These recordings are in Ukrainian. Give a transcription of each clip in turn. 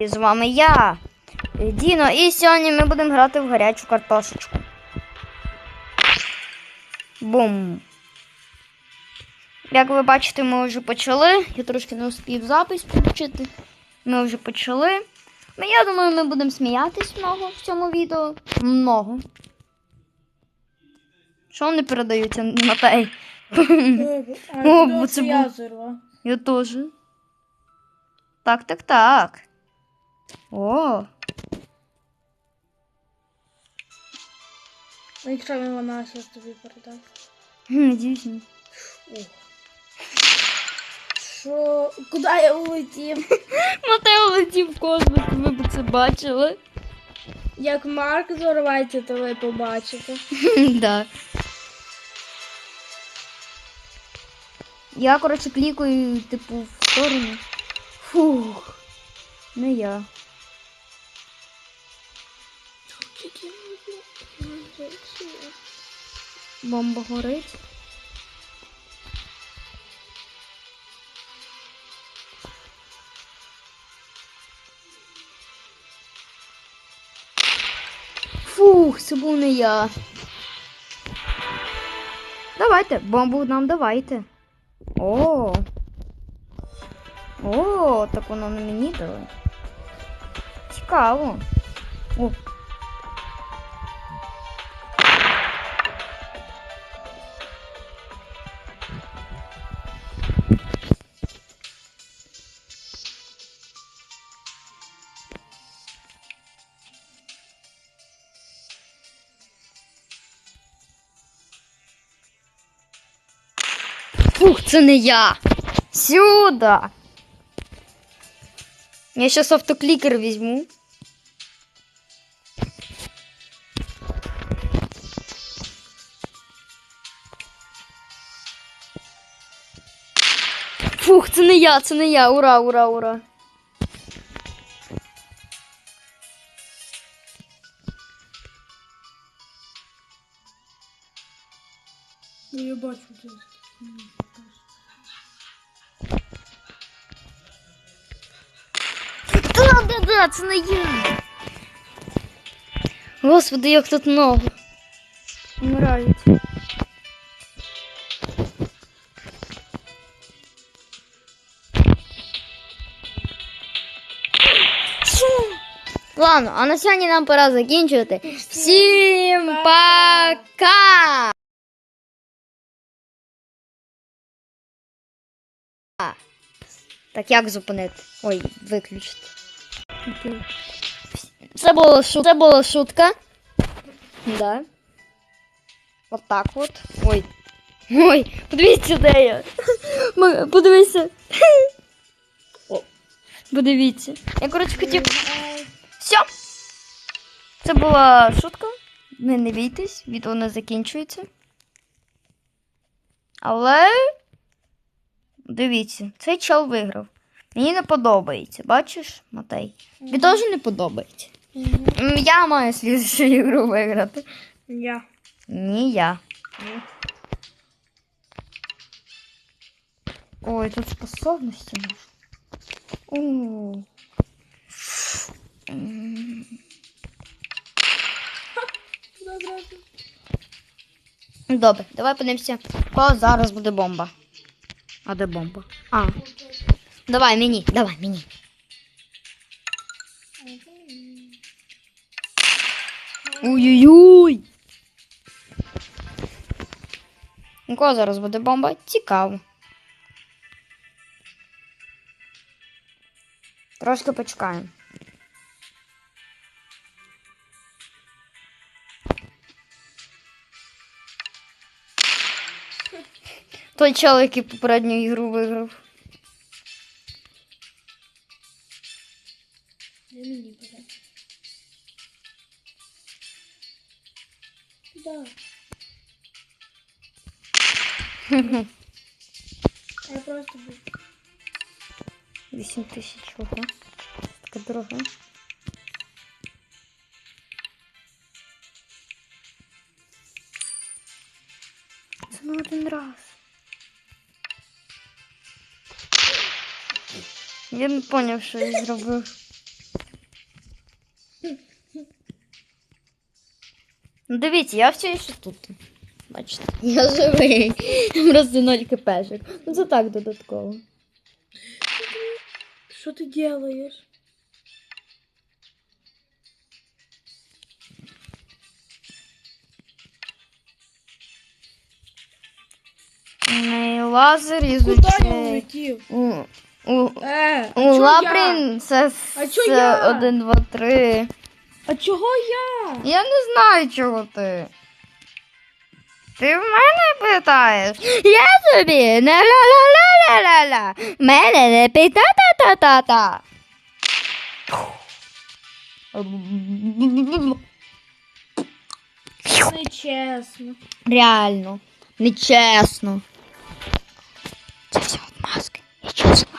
І з вами я, Діно, і сьогодні ми будемо грати в гарячу картошечку. Бум. Як ви бачите, ми вже почали. Я трошки не успів запис включити. Ми вже почали. Ну, Я думаю, ми будемо сміятись много в цьому відео. Много. Що вони передаються на те? Я був- зірва. Я теж. Так, так, так. О, Ну, якщо він вона щось тобі передасть. надіюсь. ні. Що? Куди я улетів? Матео летів в космос, ви б це бачили. Як Марк зорветься, то ви побачите. да. Я, коротше, клікаю, типу, в сторону. Фух. Не я. Бомба горить. Фух, це був не я. Давайте, бомбу нам давайте. О. О, так воно на мені дали. Цікаво. О. Фух, це не я. Сюда. Я сейчас автокликер візьму. Фух, це не я, це не я. Ура, ура, ура. Я бачу це. Да, да, да, це не я. Господи, як тут много. Вмирають. Ладно, а на сьогодні нам пора закінчувати. Всім пока! Так як зупинити? Ой, виключити. Це була шутка. Це була шутка. Да. От так от. Ой. Ой, подивіться, де я. О. Подивіться. Я, коротше, хотів. Все. Це була шутка. Не, не бійтесь, відео не закінчується. Але. Дивіться, цей чел виграв. Мені не подобається, бачиш, Матей? Тобі теж не подобається. М, Я маю слідчу ігру виграти. Я. Ні, я. Ой, тут способності можна. Добре, давай подивимося, кого зараз буде бомба. А де бомба? А. Давай мені, давай мені. Ой-ой-ой. У кого зараз буде бомба? Цікаво. Трошки почекаємо. Той чоловік, який попередню ігру виграв. Мені буде. Да. Я просто був. 8 тисяч, ого. Така дорога. Це на один раз. Я не поняв, що я зробив. Ну, дивіться, я все ще тут. Бачите. Я живий. Просто ноль кипежик. Ну це так додатково. Що ти делаєш? Лазер изучает. Куда я улетел? У Лаприн 1, 2, 3. А чого я? Я не знаю, чого ти. Ти в мене питаєш? Я тобі не ла-ла-ла-ла-ла-ла. Мене не пита-та-та-та-та. Нечесно. Реально, нечесно. Це все от маски. Я чесно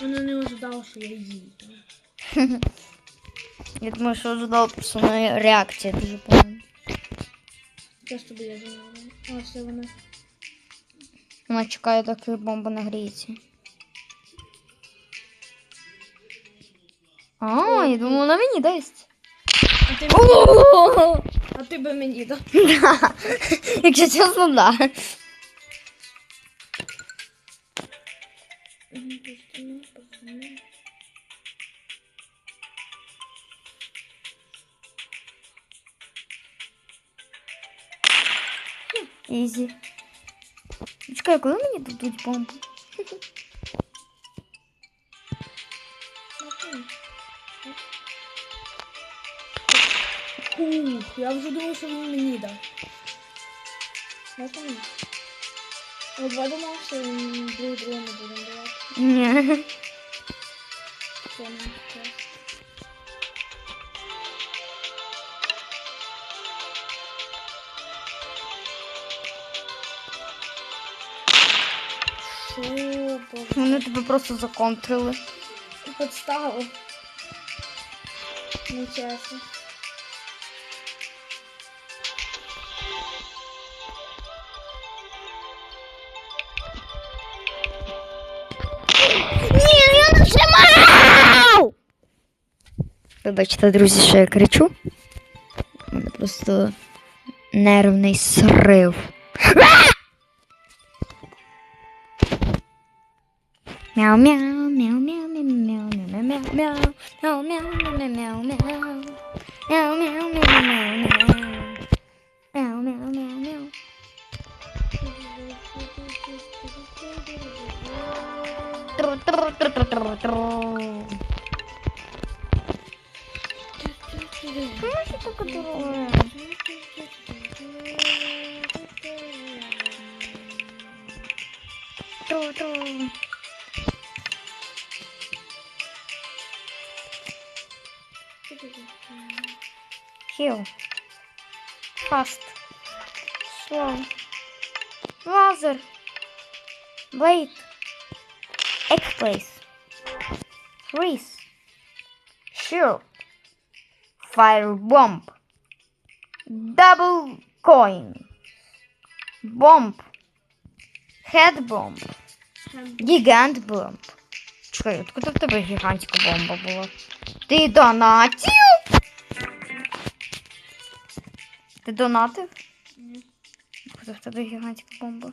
Вона не ожидала, що я їду. Я думаю, що ожидав просто моя реакція дуже погана. Просто біля зимова. А, все вона. Вона чекає, доки бомба нагріється. А, я думала, вона мені дасть. А ти, а ти би мені дав. Якщо чесно, да. Ізі. Чекай, коли мені дадуть бомбу? Ух, я вже думаю, що він мені дав. Я там. От я думав, що він друг другу не будемо давати. Ні. Це не. Що. Вони тебе просто законтрили. Подставу. Нечесно. Вибачте, друзі, що я кричу. Просто нервний срив. Мяу мяу мяу мяу мяу мяу мяу мяу мяу 들어가요. 들어 Heal. Fast. Slow. Laser. Blade. Egg place. Freeze. Shield. Fire bomb. Double coin. Bomb. Head bomb. Гігант бомб. Чекай, откуда в тебе гігантська бомба була? Ти донатив? Ти донатив? Ні. Откуда в тебе гігантська бомба?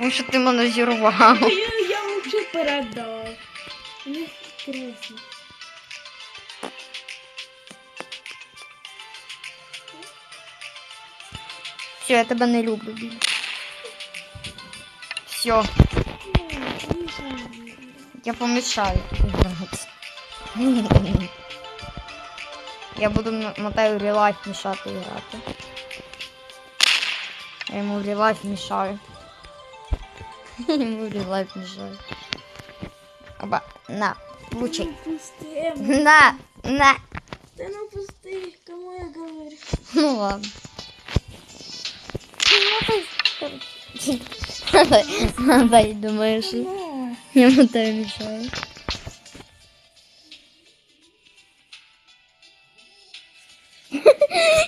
Тому що ти мене зірвав. Я, я вообще передав. Мені інтересно. Все, я тебе не люблю більше. Все, я помішаю грати. Я буду м- Матею релайф мішати грати. Я йому релайф мішаю. Я йому релайф мішаю. Оба, на, получай. Не пусти, На, на. Ты не пусти, кому я говорю? Ну ладно. Дай, дай, думаешь, Ну, я Матею мешаю.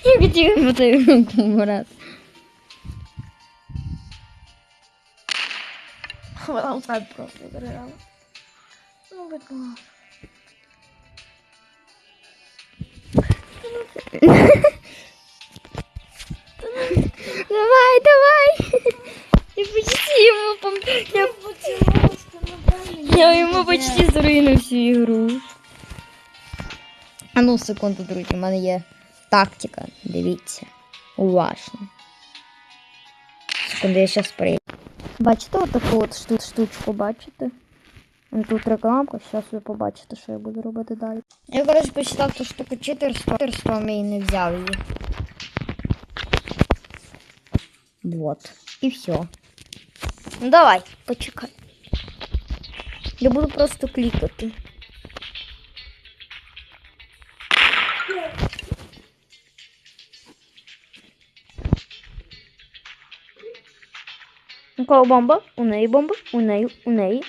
Я хотела Матею руку брать. Вона так просто виграла. Ну, ласка. Давай, давай. Я почти ему пом... Я, ласка, ну мені. я ему почти зруйнив всю ігру. А ну, секунду, друзі, у мене є тактика. Дивіться. Уважно. Секунду, я зараз прийду. Бачите отаку от шту- штучку, бачите? Тут рекламка, зараз ви побачите, що я буду робити далі. Я, коротше, почитав ту штуку 400, 400 мій не взяв її. Вот. І все. Ну давай, почекай. Я буду просто клікати. У кого бомба? У неї бомба? У неї, у неї.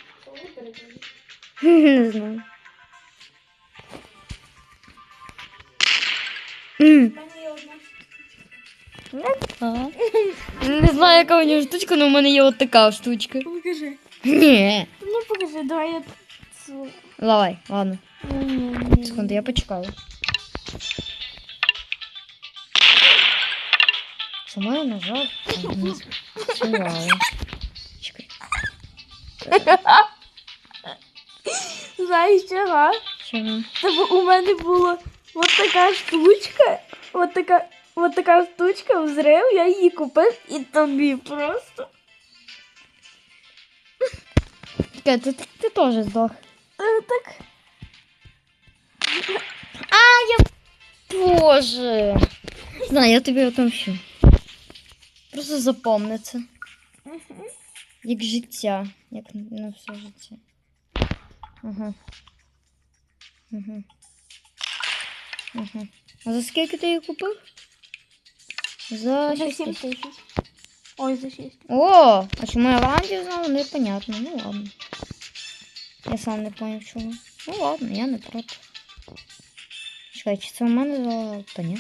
Не знаю. Не знаю, яка у нього штучка, але у мене є от така штучка. Покажи. Ні. Ну покажи, давай я цю. Давай, ладно. Секунду, я почекаю. Чому я нажав? А, не спрацювало. Чекай. Знаєш чого? Чого? Тобто у мене була от така штучка, от така, от така штучка, взрив, я її купив і тобі просто. Ти, ти, ти теж здох. Е, Так. А, я... Боже. Знаю, я тобі отомщу. Просто запомни це. Як життя. Як на все життя. Ага. Ага. Ага. А за скільки ти її купив? За За 6 7 тисяч. Ой, за 6. О, а чому я Ландію знала, непонятно. Ну ладно. Я сам не поняв чого. Ну ладно, я не проти. Чекай, чи це у мене за... Та ні.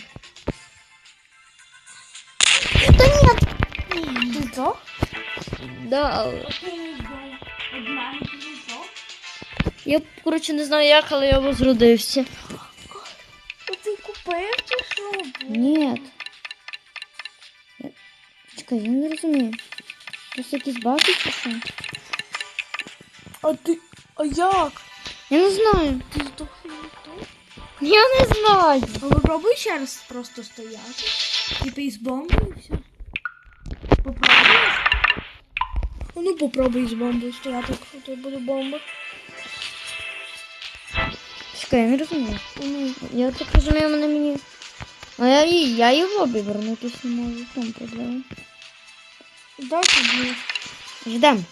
Та ні! Ти здох? Да. Я, коротше, не знаю як, але я возродився. Ти купив чи що? Ні. Я... Чекай, я не розумію. Просто якісь баги чи що? А ти. А як? Я не знаю. Ти здох і? Я не знаю. А попробуй ще раз просто стояти. Типа із бомбою і все. Попробуєш? А Ну попробуй з бомбою стояти, якщо тут буде бомба. Чекай, я не розумію. Ну, Я так розумію, на мені. А я, і- я і в лобі вернутися не можу. В тому проблема. дай тобі. Ждем.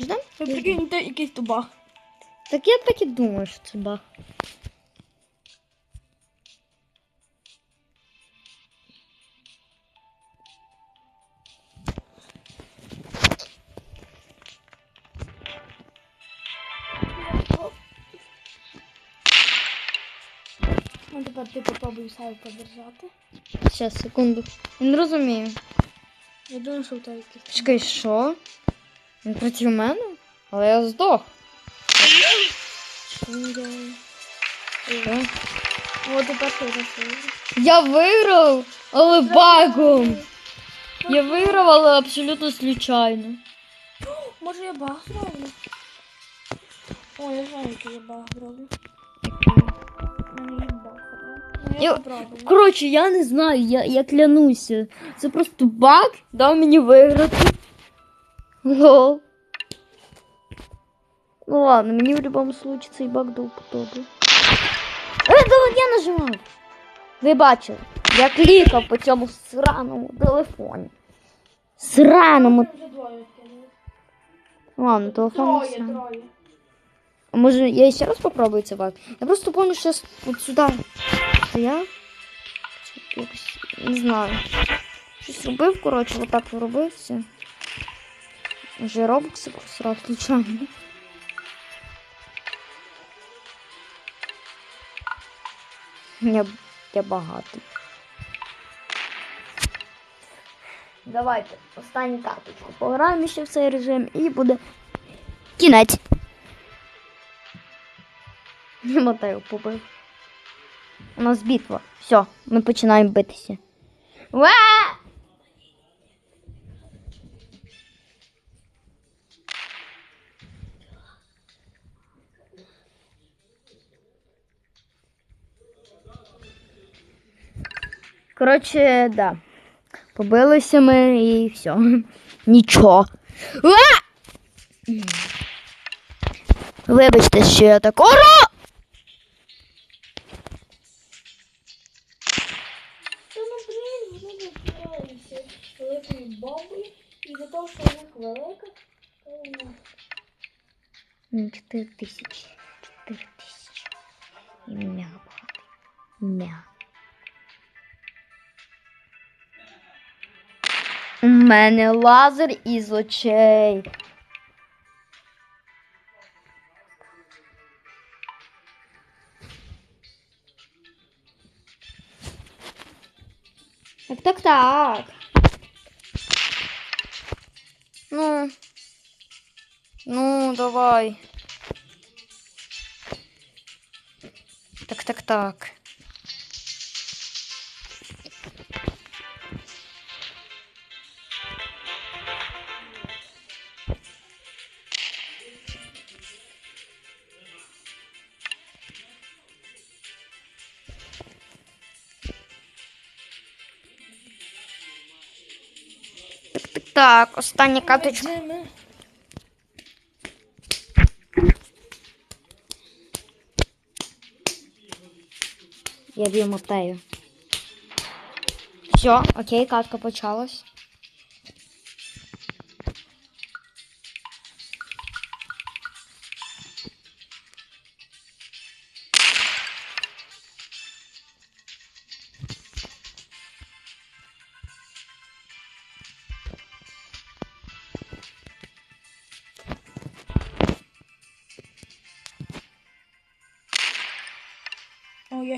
Ждем? Ви прикиньте якийсь тубах. Так я так і думаю, що це баг. Ну тепер ти попробуй себе подержати. Щас, секунду. Не розумію. Я думаю, що в тебе якийсь. Чекай, що? Він проти мене? Але я здох. Що він делає? Що? О, тепер ти засилив. Я виграв, але багом. Я виграв, але абсолютно случайно. Може я баг зроблю? О, я знаю, який я баг зроблю. Я- я. Коротше, я не знаю, я, я клянуся. Це просто баг дав мені виграти. Лол. Ну ладно, мені в будь-якому случаю цей баг до вподоби. Е, да я нажимав. Ви бачили, я клікав по цьому сраному телефоні. Сраному. Ладно, телефон. Троє, сраний. Троє. А може я ще раз попробую це? Я просто помню, що с- от сюди стояв. Якось, не знаю. Щось робив, коротше, отак робив все. Вже робокси просрав случайно. Я, я багатий. Давайте останню карточку. Пограємо ще в цей режим і буде кінець. Мотаю побив. У нас битва. Все, ми починаємо битися. Уа! Коротше, да. Побилися ми і все. Нічого. Уа! Вибачте, що я так ору! 4 четыре 4 тисячі. І мега багато. Мега. У мене лазер із очей. Так, так, так. Ну, ну, давай. Так, так, остання карточка. Я б'ю мотею. Все, окей, катка почалась.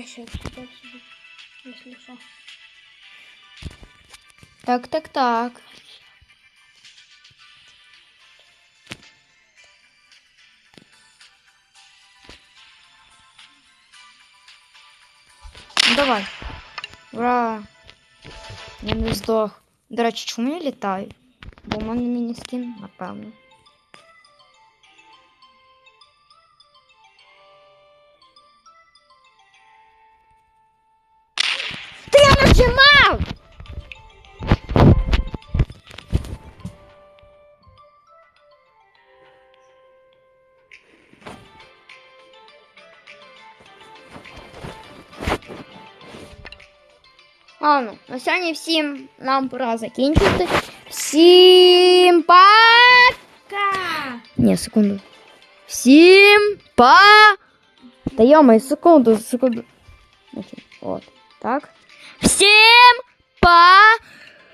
О, я ще купив собі. Якщо що. Так, так, так. Ну, Давай. Ура! Я не здох. До речі, чому я літаю? Бо в мене міні-скін, напевно. Та я нажимав! Ладно, на сьогодні всім нам пора закінчити. Всім пока! Ка! Ні, секунду. Всім па. Та йомай, секунду, секунду. Окей, От, так. Всем пока!